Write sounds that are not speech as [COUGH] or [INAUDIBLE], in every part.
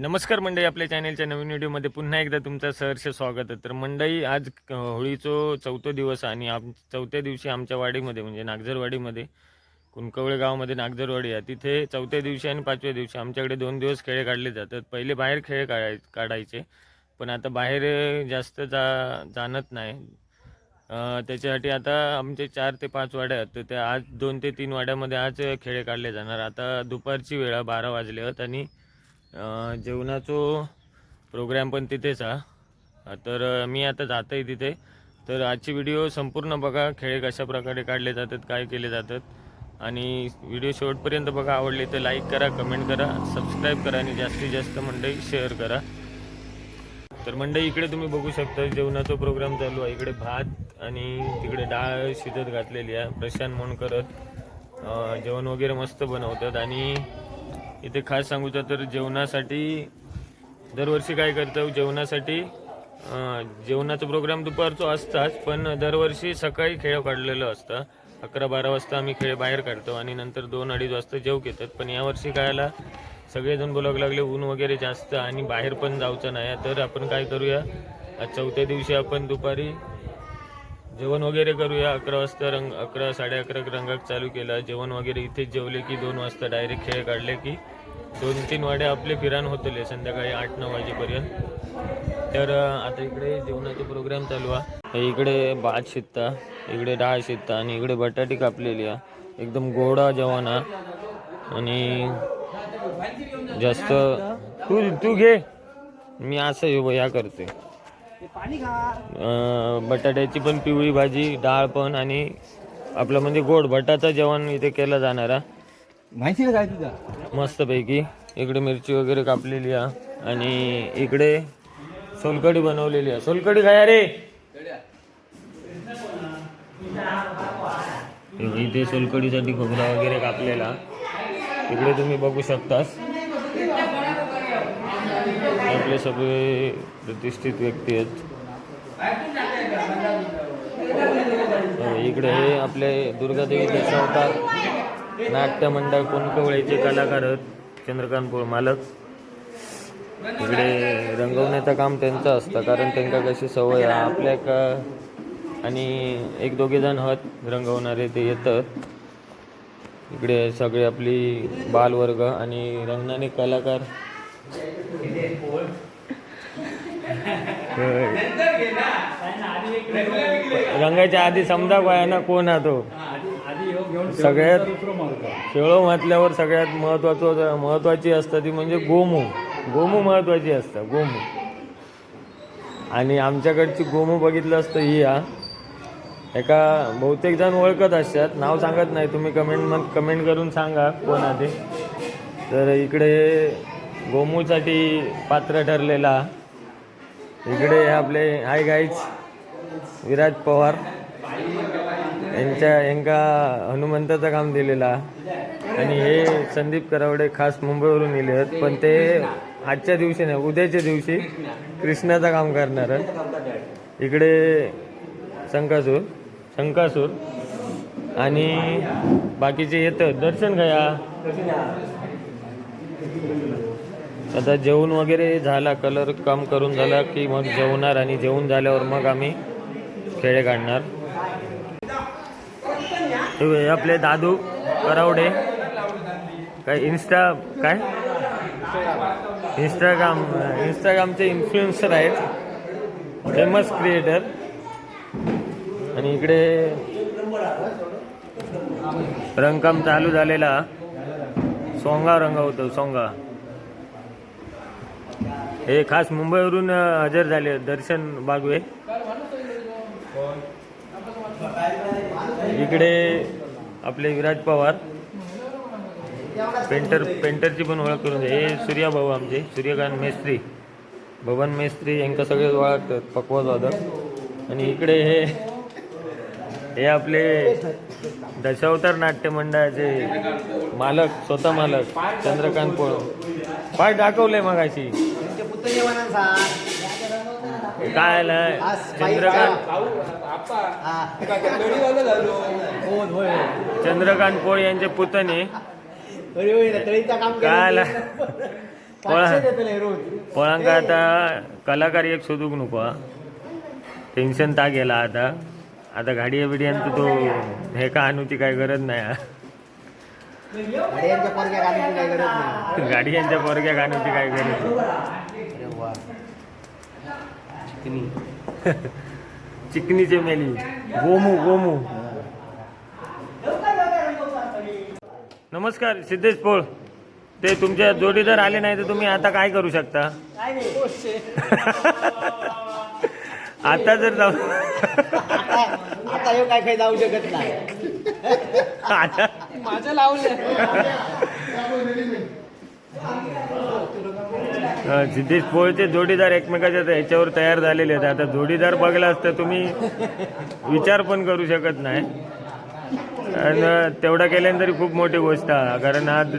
नमस्कार मंडळी आपल्या चॅनेलच्या नवीन व्हिडिओमध्ये पुन्हा एकदा तुमचं सहर्ष स्वागत आहे. तर मंडळी आज होळीचं चौथं दिवस आहे आणि आम चौथ्या दिवशी आमच्या वाडीमध्ये म्हणजे नागझरवाडीमध्ये कुणकवळे गावामध्ये नागझरवाडी आहे. तिथे चौथ्या दिवशी आणि पाचव्या दिवशी आमच्याकडे दोन दिवस खेळ काढले जातात. पहिले बाहेर खेळ काढाय काढायचे पण आता बाहेर जास्त जा जाणत नाही. त्याच्यासाठी आता आमचे चार ते पाच वाड्या आहेत. तर त्या आज दोन ते तीन वाड्यामध्ये आज खेळ काढले जाणार. आता दुपारची वेळा बारा वाजले आहेत आणि जेवणाचो प्रोग्राम पण तिथेच आहे तर मी आता जात आहे तिथे. तर आजची व्हिडिओ संपूर्ण बघा खेळ कशा प्रकारे काढले जातात काय केले जातात. आणि व्हिडिओ शेवटपर्यंत बघा आवडले तर लाईक करा कमेंट करा सबस्क्राईब करा आणि जास्तीत जास्त मंडळी शेअर करा. तर मंडळी इकडे तुम्ही बघू शकता जेवणाचा प्रोग्राम चालू आहे. इकडे भात आणि तिकडे डाळ शिजत घातलेली आहे. प्रशांत म्हणून करत जेवण वगैरे मस्त बनवतात. आणि इथे खास सांगूचा तर जेवणासाठी दरवर्षी काय करतो? जेवणासाठी अ, जेवणाचा प्रोग्राम दुपारचा असताच पण दरवर्षी सकाळी खेळ काढलेलं असतं. अकरा बारा वाजता आम्ही खेळ बाहेर काढतो आणि नंतर दोन अडीच वाजता जेव घेतात पण यावर्षी कायला सगळेजण बोलावं लागले ऊन वगैरे जास्त आणि बाहेर पण जायचं नाही. तर आपण काय करूया? चौथ्या दिवशी आपण दुपारी जेवण वगैरे करूया अकरा वाजता रंग अकरा साडे अकरा रंगाक चालू केला. जेवण वगैरे इथेच जेवले की दोन वाजता डायरेक्ट खेळ काढले की दोन तीन वाडे आपले फिराण होतले संध्याकाळी आठ नऊ वाजेपर्यंत. तर आता इकडे जेवणाचे प्रोग्राम चालू आहे इकडे भात शिजता इकडे डाळ शिजता आणि इकडे बटाटी कापलेली आहे एकदम गोडा जेवण आहे आणि जास्त तू तू घे. मी असं या करते बटाट्याची पण पिवळी भाजी डाळ पण आणि आपलं म्हणजे गोड बटाटा जेवण इथे केलं जाणार माहिती काय तुझा? मस्तपैकी. इकडे मिरची वगैरे कापलेली आहे आणि इकडे सोलकडी बनवलेली आहे सोलकडी काय रे. इथे सोलकडीसाठी खोबरा वगैरे कापलेला. इकडे तुम्ही बघू शकतास. आपले सगळे प्रतिष्ठित व्यक्ती आहेत. हो, इकडे हे आपले दुर्गादेवी दशावतार नाट्य मंडळ कोणकवळीचे कलाकार आहेत. चंद्रकांत पोळ मालक. इकडे रंगवण्याचं काम त्यांचं असतं कारण त्यांना कशी सवय आहे. आपल्या का आणि एक दोघे जण आहेत रंगवणारे ते येतात. इकडे सगळे आपली बालवर्ग आणि रंगणारे कलाकार. [LAUGHS] रंगाच्या आधी समजा पाया ना कोण हा तो? सगळ्यात खेळो म्हटल्यावर सगळ्यात महत्वाचं महत्वाची असतं ती म्हणजे गोमू. गोमू महत्वाची असतं गोमू. आणि आमच्याकडची गोमू बघितलं असतं ही हा. एका बहुतेक जण ओळखत असतात. नाव सांगत नाही तुम्ही कमेंट मग कमेंट करून सांगा कोण आहे ते. तर इकडे गोमूसाठी पात्र ठरलेला. इकडे आपले हाय गाईज विराज पवार यांच्या यांका हनुमंताचं काम दिलेला. आणि हे संदीप करावडे खास मुंबईवरून येले आहेत. पण ते आजच्या दिवशी नाही उद्याच्या दिवशी कृष्णाचं काम करणार आहेत. इकडे शंकासूर शंकासूर. आणि बाकीचे येतं. दर्शन घ्या. आता जेवण वगैरे झाला कलर कम करून झाला की मग जेवणार आणि जेवण झाल्यावर मग आम्ही खेळे काढणार. आपले दादू करावडे. काय इन्स्टा काय? इंस्टाग्राम इंस्टाग्रामचे इन्फ्लुएन्सर आहेत. फेमस क्रिएटर आणि इकडे रंगकाम चालू झालेला. सोंगा रंगवतो सोंगा. हे खास मुंबईवरून हजर झाले दर्शन बागवे. इकडे आपले विराज पवार. पेंटर पेंटरची पण ओळख करून दे. हे सूर्या भाऊ आमचे सूर्यकांत मेस्त्री. भवन मेस्त्री यांका सगळे ओळखतात पकवा जाधव आणि इकडे हे हे आपले दशावतार नाट्य मंडळाचे मालक स्वतः मालक चंद्रकांत पोळ. पाय दाखवले मगाशी. काय आलंय? चंद्रकांत. चंद्रकांत पोळ यांचे पुतणे. काय आला पोळा. पोळांका आता कलाकार एक शोधूक नको. टेन्शन ता गेला आता. आता गाडी बिडियांचं तो हे का आणू ती काय गरज नाही गाडी यांच्या पोरग्या आणूची काय गरज नाही. अरे वा. चिकनी. चिकनीचे मेली गोमू गोमू. नमस्कार सिद्धेश पोळ. ते तुमच्या जोडीदार आले नाही तर तुम्ही आता काय करू शकता? [LAUGHS] आता जर जाऊ आता काय काही जाऊ शकत नाही. आता माझं लावलं [LAUGHS] सिद्धेश पोळचे जोडीदार एकमेकाच्या ह्याच्यावर तयार झालेले आहेत. आता जोडीदार बघला असता तुम्ही विचार पण करू शकत नाही. आणि तेवढा केल्यानंतर खूप मोठी गोष्ट आहे. कारण आज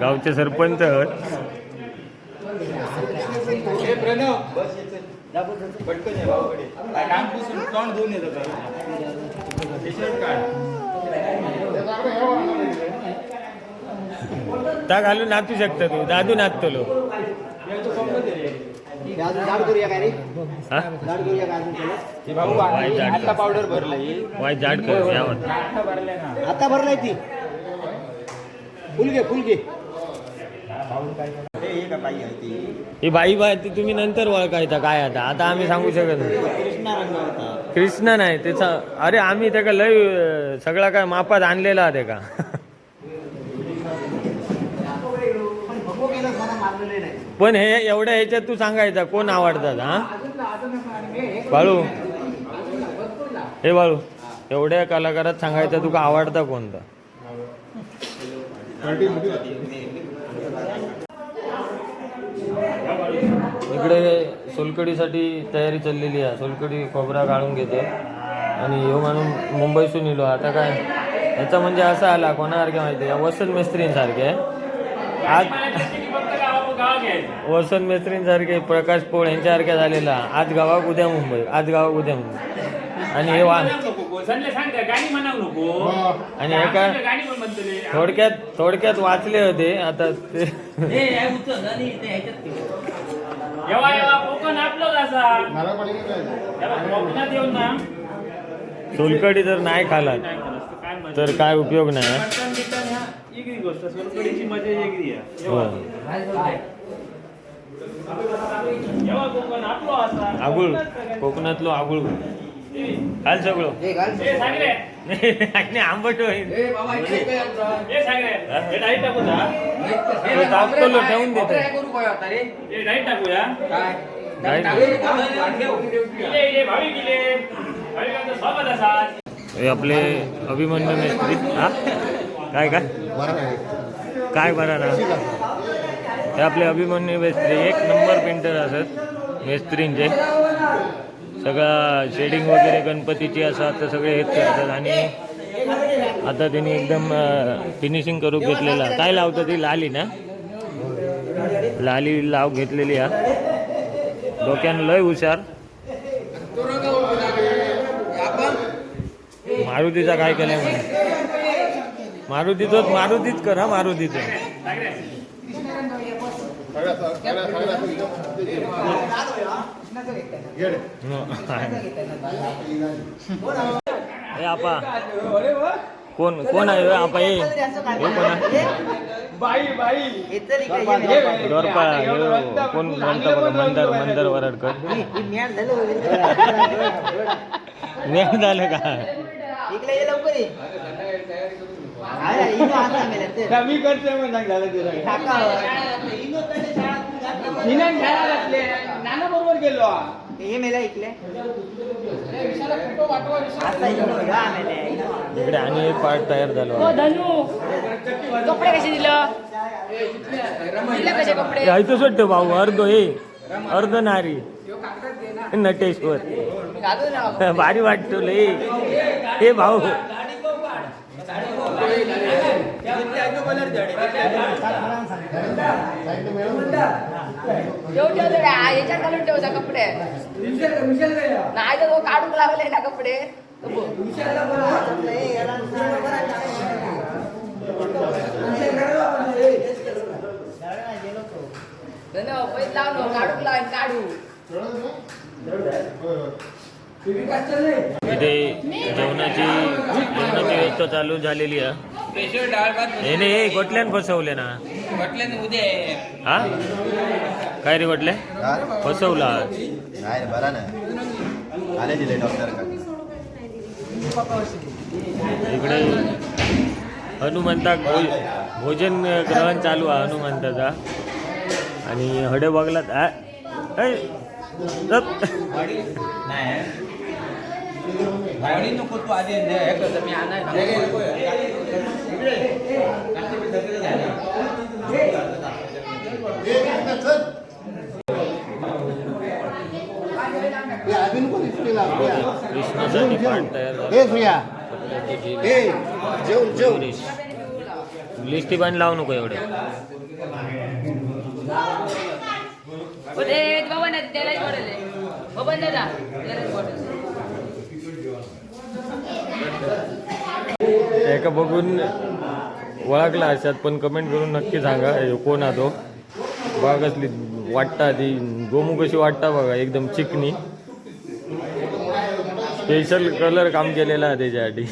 गावचे सरपंच त्या घालून नाचू शकता तू दादू नाचतलो अजून जाड झाड करूया आता पावडर वाय जाड कर आता भरलाय ती फुलगे फुलगे ही बाई बाई ती तुम्ही नंतर ओळखायचा काय आता? आता आम्ही सांगू शकत नाही. कृष्णा कृष्ण नाही त्याचा अरे आम्ही त्याका लय सगळा काय मापात आणलेला आहे का [LAUGHS] पण हे एवढ्या ह्याच्यात तू सांगायचा कोण आवडतात हा? बाळू. हे बाळू एवढ्या कलाकारात सांगायचं तुका आवडता कोणता? इकडे सोलकडीसाठी तयारी चाललेली आहे. सोलकडी खोबरा गाळून घेते. आणि ह्यो माणूस मुंबईसून येलो. आता काय? याचा म्हणजे असा आला कोणासारखे माहिती आहे? वसंत मिस्त्रींसारखे आज वसंत मेत्रींसारखे प्रकाश पोळ यांच्यासारख्या झालेला. आज गावाक उद्या मुंबई. आज गावाक उद्या मुंबई. आणि हे वा संजय सांग गाणी म्हणाव नको. आणि हे काय गाणी पण म्हणतले थोडक्यात थोडक्यात वाचले होते. आता ते सोलकडी जर नाही खालात. तर काय उपयोग नाही मटण बिटण ह्या वेगळी गोष्ट सोलकडीची मजा वेगळी आहे. हो. येवा कोकण आपलं असा. आगुळ कोकणातलो आगुळ. घाल सगळं. हे घाल ए सांग रे आणि आंबट होईल. ए हे? ठेवून देतो. हे टाकूया. नाही. इले इले भावी गेले भाविकांचं स्वागत असा हे आपले अभिमन्यू मिस्त्री. हा? काय काय? काय बरं ना? हे आपले अभिमन्यू मिस्त्री एक नंबर पेंटर असत मिस्त्रींचे. सगळा शेडिंग वगैरे गणपतीची असं तर सगळे हेच करतात. आणि आता त्यांनी एकदम फिनिशिंग करून घेतलेला काय लावतं ती? लाली ना? लाली लाव घेतलेली हा डोक्यानं लय हुशार. मारुतीचा काय केलंय म्हणे मारुतीच मारुतीच कर हा मारुतीचं. ए आपा. कोण कोण आहे? आपा हे कोण कोण म्हणता बघा मंदार मंदार वरडकर? ज्ञान झालं का? इकडे ये लवकर ये. अरे, इनो आता मेल्या ते. मी करते मग सांग झालं ते सांग. काका, इनो तडे शाळात घातलं. हिनं खेळायला घातले नाना बरोबर गेलो. हे मेल्या इकडे. इकडे आणि एक पार्ट तयार झालो. कपडे कसे दिलं? कसे कपडे? जायचंच वाटतं भाऊ अर्ध हे अर्ध नारी. नटेश्वर. घालू भारी वाटतो लय हे भाऊ. ठेव ठेव ते याच्यात घालून ठेवचा कपडे. नाही तर तो काढून लावले ना कपडे. काढून बघ. लाव काढू. इथे जेवणाची जेवणाची व्यवस्था चालू झालेली आहे. स्पेशल डाळ भात हे नाही हे गोटल्यान फसवले ना. म्हटलं उद्या आहे. हा? काय रे गोटल्या? फसवला आज. नाही बरा नाही आले दिले डॉक्टर का? इकडे हनुमंता भो- भोजन ग्रहण चालू आहे हनुमंताचा. आणि हडे बघलात आ? नको तू आधी हे मी कृष्णासाठी पाठ तयार लिस्टी बांध लावू नको एवढे बाबा नाही त्यालाच पडले बाबा नाही जा त्यालाच पडले एका बघून ओळखला अशात पण कमेंट करून नक्की सांगा हे कोण हा तो? बघा कसली वाटता ती गोमू कशी वाटता बघा एकदम चिकनी. स्पेशल कलर काम केलेला आहे त्याच्यासाठी.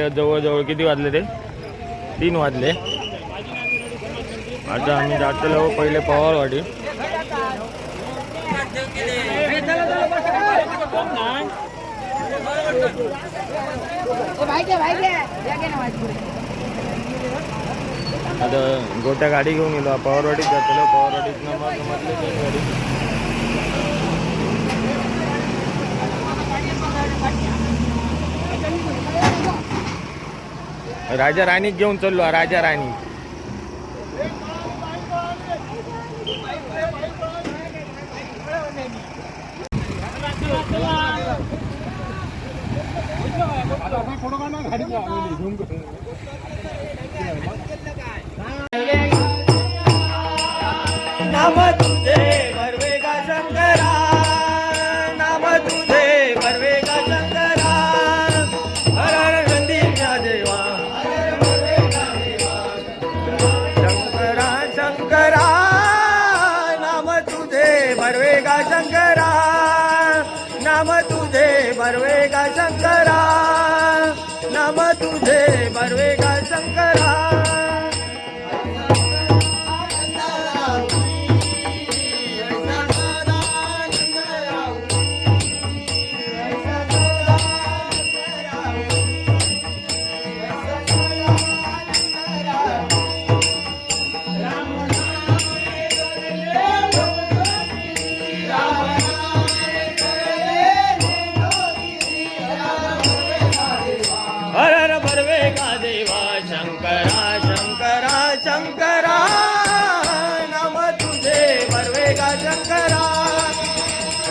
वाजले जवळजवळ किती वाजले ते? तीन वाजले. आता आम्ही जातलो पहिले पवारवाडी. आता गोट्या गाडी घेऊन गेलो पवारवाडीत जातलो पवारवाडीत मग मधले तीन गाडी राजा राणी घेऊन चाललो राजा राणी. फोटो नाम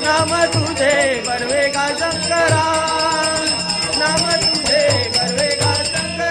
नाम तुझे बरवे का शंकरा. नाम तुझे बरवे का शंकरा शंकरा.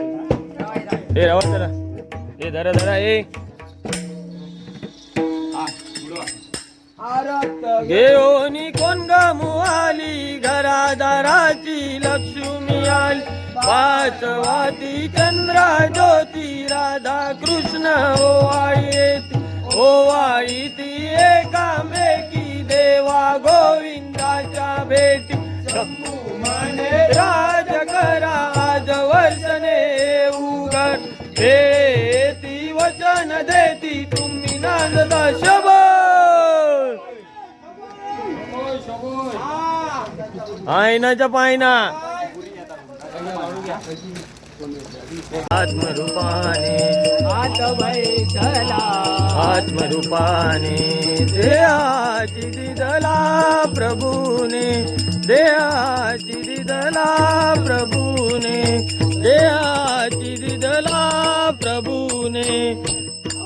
ए रावा जरा. ए धरा धरा ए. घेऊनी कोण ग घरादाराची लक्ष्मी आली. पाचवाती चंद्रा ज्योती राधा कृष्ण ओवाळी येती. ओवाळी ती एकामेक देवा गोविंदाच्या भेटी. शंभू माने राज करा आज वर्षने उघड. देती वचन देती तुम्ही नांददा शबद आयनाच्या पायना. आत्मरूपाने. आत्मरूपाने. देहाची दिदला प्रभूने. देहाची दिदला प्रभूने. देहाची दिदला प्रभूने.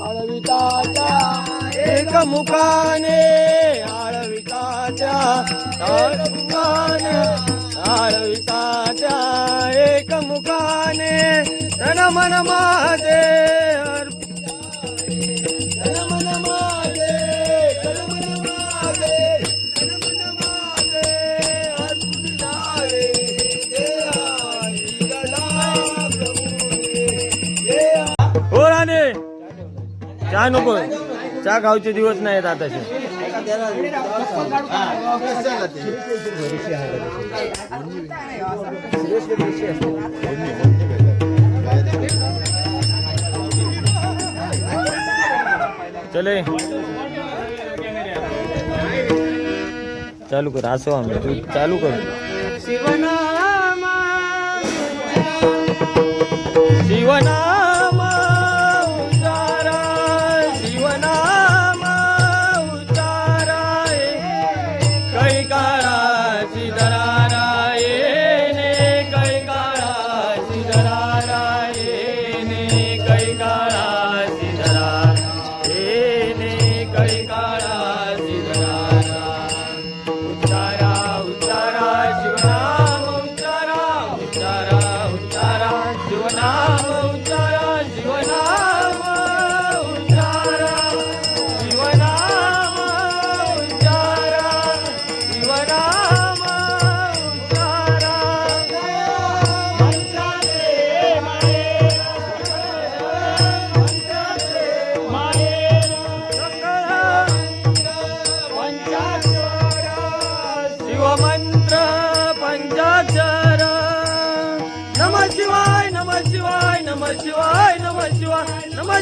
आळविताच्या एकमुखाने. आळविताच्या एकमुखाने आळविताच्या एक मुखाने मन तन मन माझे आहे. चहा नको चहा खाऊचे दिवस नाहीत आताचे चले. चालू कर असं आम्ही तू चालू कर. शिवनामा शिवनामा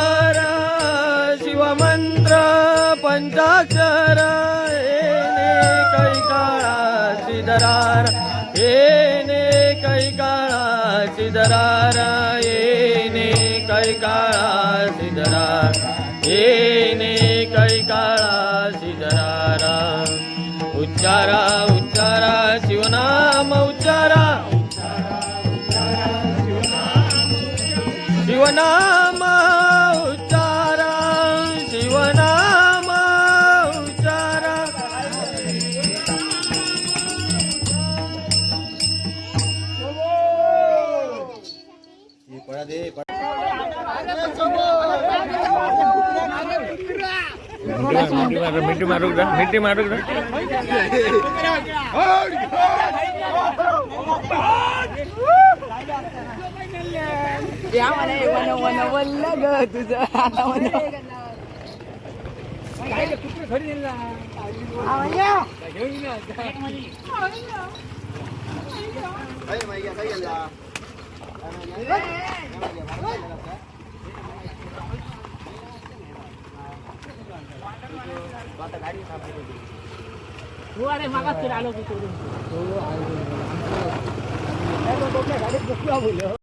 शिवमंत्र शिवनाम उच्चारा शिवनाम उच्चारा पळा दे मिठी मारू का मिठी मारू का या म्हणे वन वन वल्ल ग तुझं आता वन हो अरे मागास आलो तू करून गाडीत बसलो बोल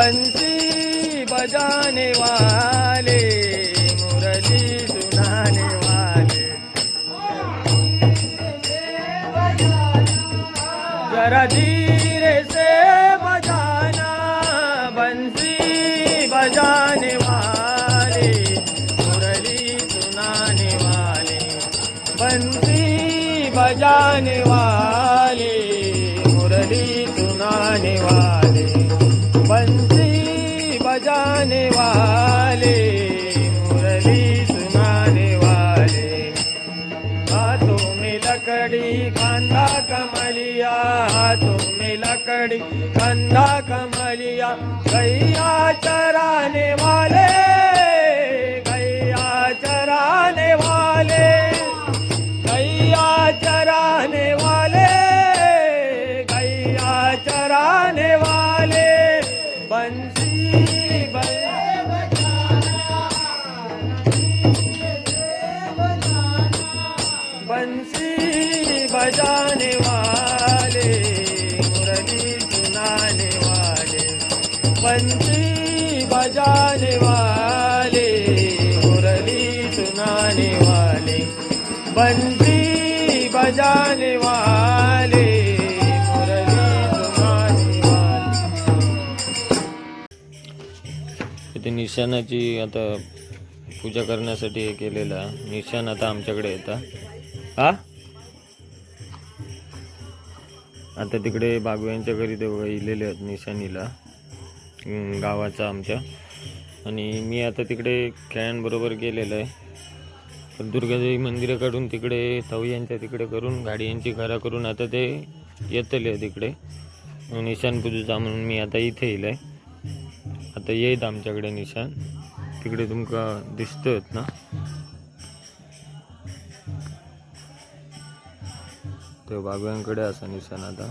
बंसी बजाने वाले मुरली सुनाने वाले। जरा धीरे से बजाना बंसी बजाने वाले मुरली सुनाने वाले। बंसी बजाने वाले। कंधा कमलिया गैया चराने वाले गैया चराने वाले गैया चराने वाले गैया चराने वाले बंसी बंसी बजाने वाले बंसी बजाने वाले इथे निशाणाची आता पूजा करण्यासाठी हे केलेलं निशाण आता आमच्याकडे येतं. हा? आता तिकडे बागव्यांच्या घरी ते इलेले आहेत निशाणीला. गावाचा आमच्या. आणि मी आता तिकडे खेळांबरोबर गेलेलो आहे. तर दुर्गादेवी मंदिराकडून काढून तिकडे थवयांच्या तिकडे करून गाड्यांची घरा करून आता ते येतले तिकडे निशाण पूजेचा म्हणून मी आता इथे येईल आहे आता येत आमच्याकडे निशाण तिकडे तुमका दिसतोत ना? ते बागव्यांकडे असा निशाण आता.